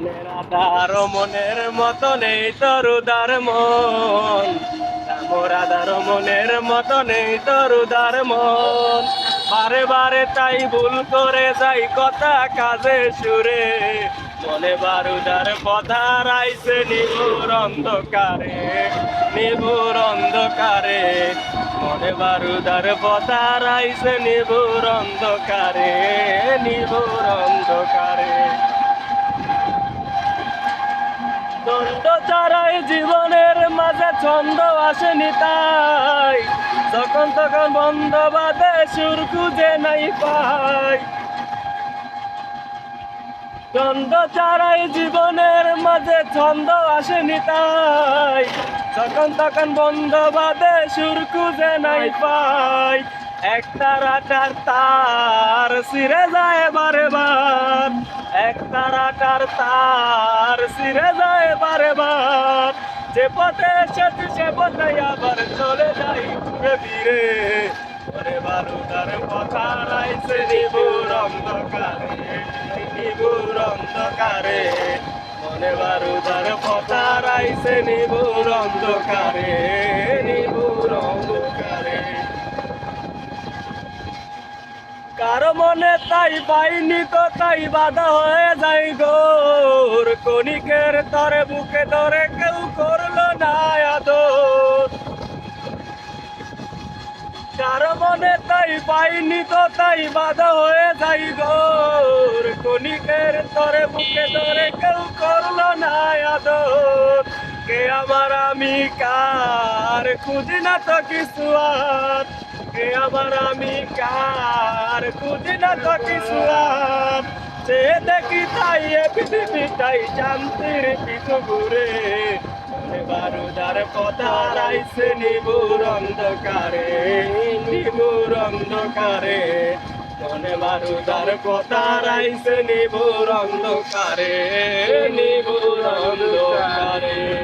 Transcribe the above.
আধার, মনের মতো নেই তরুদার মন মোর আধার, মনের মতো নেই তরুদার মন বারে বারে তাই ভুল করে যাই কথা কাজে সুরে। মনে বারুদার কথা রাইছে নিভুর অন্ধকারে নিভুর অন্ধকারে। মনে বারুদার পথা রাইছে নিভুর অন্ধকারে নিভুর অন্ধকারে দ্বন্দ্ব ছাড়াই জীবনের মাঝে ছন্দ আসেনি তাই। তখন তখন বন্ধ বাদে সুর খুঁজে নাই পাই। ছন্দ ছাড়াই জীবনের মাঝে ছন্দ আসেনি তাই। তখন তখন বন্ধ বাদে সুর খুঁজে নাই পাই। একটা রাটার তার সিরে যায় বারে বার। একটা রাটার তার সিরে যায় বারে বার যে পথে এসেছি, সে পথে আবার চলে যাই ঘুরে ফিরে। ওরে বারুদার কথা রাইছে নিবুর অন্ধকারে নিবুর অন্ধকারে মনে বারুদার কথা রাইছে নিবুর অন্ধকারে নিবুর অন্ধকারে কারও মনে তাই পাইনি তো তাই বাধা হয়ে যাই গোর কণিকের তরে বুকে ধরে কেউ করল না আদর। কারও মনে তাই পাইনি তো তাই বাধা হয়ে যাই গোর কণিকের তরে বুকে ধরে কেউ করল না আদর। কে আমার আমি কার? খুঁজি না তো কিছু আর। কে আমার আমি কার? খুঁজি না তো কিছু আর। সে দেখি তাই এ পৃথিবীটাই শান্তির পিছু ঘুরে বারুদার কথা রাইছে নিবুর অন্ধকারে নিবুর অন্ধকারে। মনে বারুদার কথা রাইছে নিবুর অন্ধকারে নিবুর অন্ধকারে।